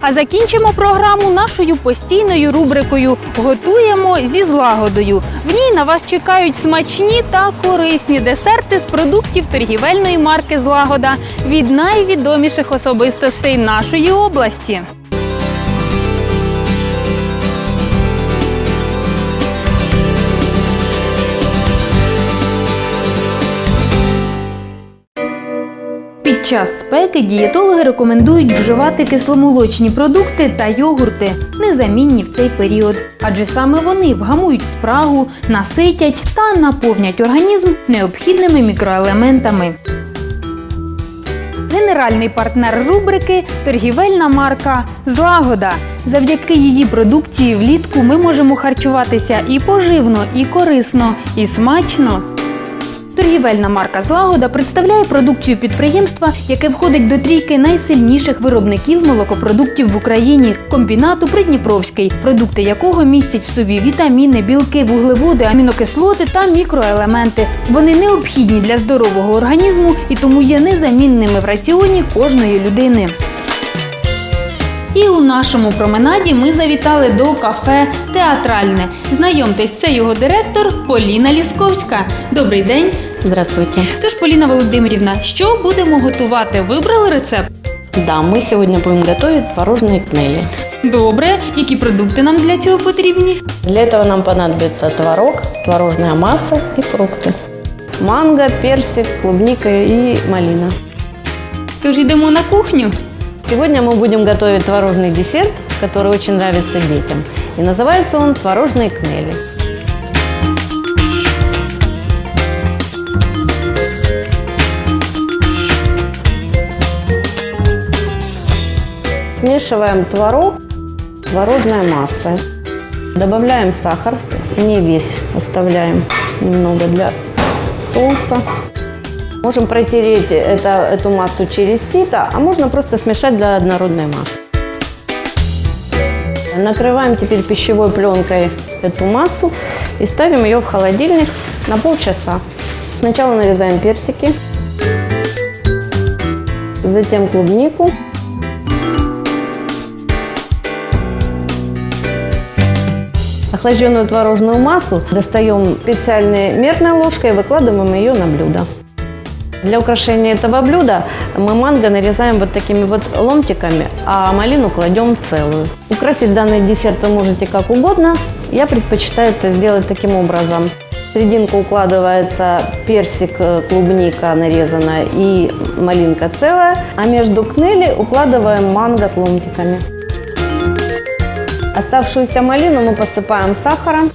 А закінчимо програму нашою постійною рубрикою Готуємо зі злагодою. В ній на вас чекають смачні та корисні десерти з продуктів торгівельної марки Злагода від найвідоміших особистостей нашої області. Час спеки дієтологи рекомендують вживати кисломолочні продукти та йогурти, незамінні в цей період, адже саме вони вгамують спрагу, наситять та наповнять організм необхідними мікроелементами. Генеральний партнер рубрики торгівельна марка Злагода. Завдяки її продукції влітку ми можемо харчуватися і поживно, і корисно, і смачно. Торгівельна марка Злагода представляє продукцію підприємства, яке входить до трійки найсильніших виробників молокопродуктів в Україні комбінату Придніпровський, продукти якого містять в собі вітаміни, білки, вуглеводи, амінокислоти та мікроелементи. Вони необхідні для здорового організму і тому є незамінними в раціоні кожної людини. І у нашому променаді ми завітали до кафе Театральне. Знайомтесь, це його директор Поліна Лісковська. Добрий день. Здравствуйте. Тож, Поліна Володимирівна, що будемо готувати? Вибрали рецепт? Да, мы сегодня будем готовить творожные кнели. Добре. Які продукти нам для цього потрібні? Для этого нам понадобится творог, творожная масса и фрукты. Манго, персик, клубника и малина. Тож йдемо на кухню. Сегодня мы будем готовить творожный десерт, который очень нравится детям. И называется он творожные кнели. Смешиваем творог, творожная масса. Добавляем сахар, не весь, оставляем немного для соуса. Можем протереть это, эту массу через сито, а можно просто смешать для однородной массы. Накрываем теперь пищевой пленкой эту массу и ставим ее в холодильник на полчаса. Сначала нарезаем персики, затем клубнику. Охлажденную творожную массу достаем специальной мерной ложкой и выкладываем ее на блюдо. Для украшения этого блюда мы манго нарезаем вот такими вот ломтиками, а малину кладем целую. Украсить данный десерт вы можете как угодно. Я предпочитаю это сделать таким образом. В серединку укладывается персик, э, клубника нарезанная и малинка целая, а между кнели укладываем манго с ломтиками. Оставшуюся малину мы посыпаем сахаром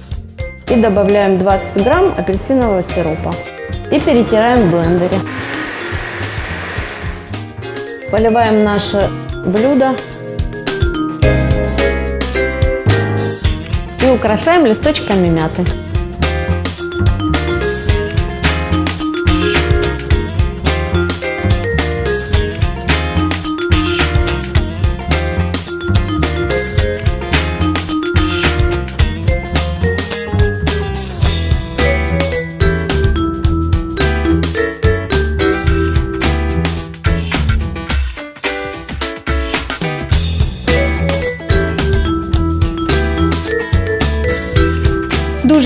и добавляем 20 грамм апельсинового сиропа. И перетираем в блендере. Поливаем наше блюдо. И украшаем листочками мяты.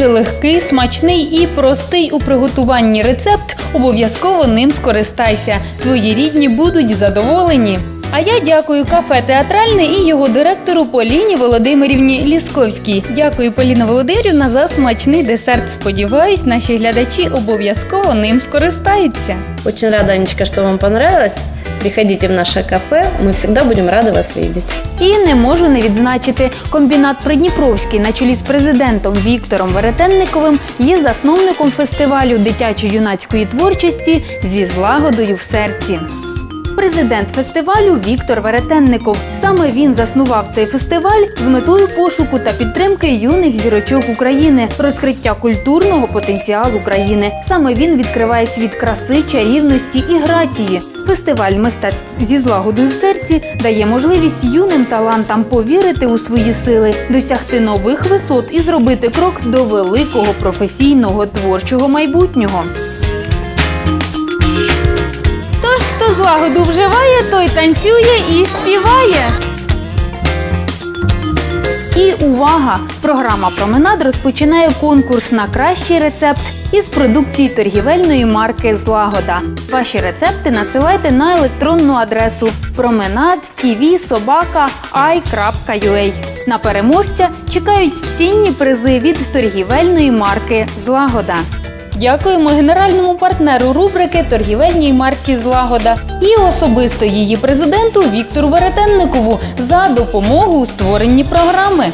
Дуже легкий, смачний і простий у приготуванні рецепт. Обов'язково ним скористайся. Твої рідні будуть задоволені. А я дякую кафе Театральне і його директору Поліні Володимирівні Лісковській. Дякую, Поліна Володимирівна, за смачний десерт. Сподіваюсь, наші глядачі обов'язково ним скористаються. Очень рада, Анечка, что вам понравилось. Приходите в наше кафе, ми всегда будемо раді вас бачити. І не можу не відзначити, комбінат Придніпровський на чолі з президентом Віктором Веретенниковим є засновником фестивалю дитячо-юнацької творчості зі злагодою в серці. Президент фестивалю Віктор Веретенников. Саме він заснував цей фестиваль з метою пошуку та підтримки юних зірочок України, розкриття культурного потенціалу країни. Саме він відкриває світ краси, чарівності і грації. Фестиваль мистецтв зі злагодою в серці дає можливість юним талантам повірити у свої сили, досягти нових висот і зробити крок до великого професійного творчого майбутнього. Злагоду вживає, той танцює і співає. І увага! Програма Променад розпочинає конкурс на кращий рецепт із продукції торгівельної марки Злагода. Ваші рецепти надсилайте на електронну адресу promenad.tv.sobaka.i.ua. На переможця чекають цінні призи від торгівельної марки Злагода. Дякуємо генеральному партнеру рубрики торгівельній марці Злагода і особисто її президенту Віктору Веретенникову за допомогу у створенні програми.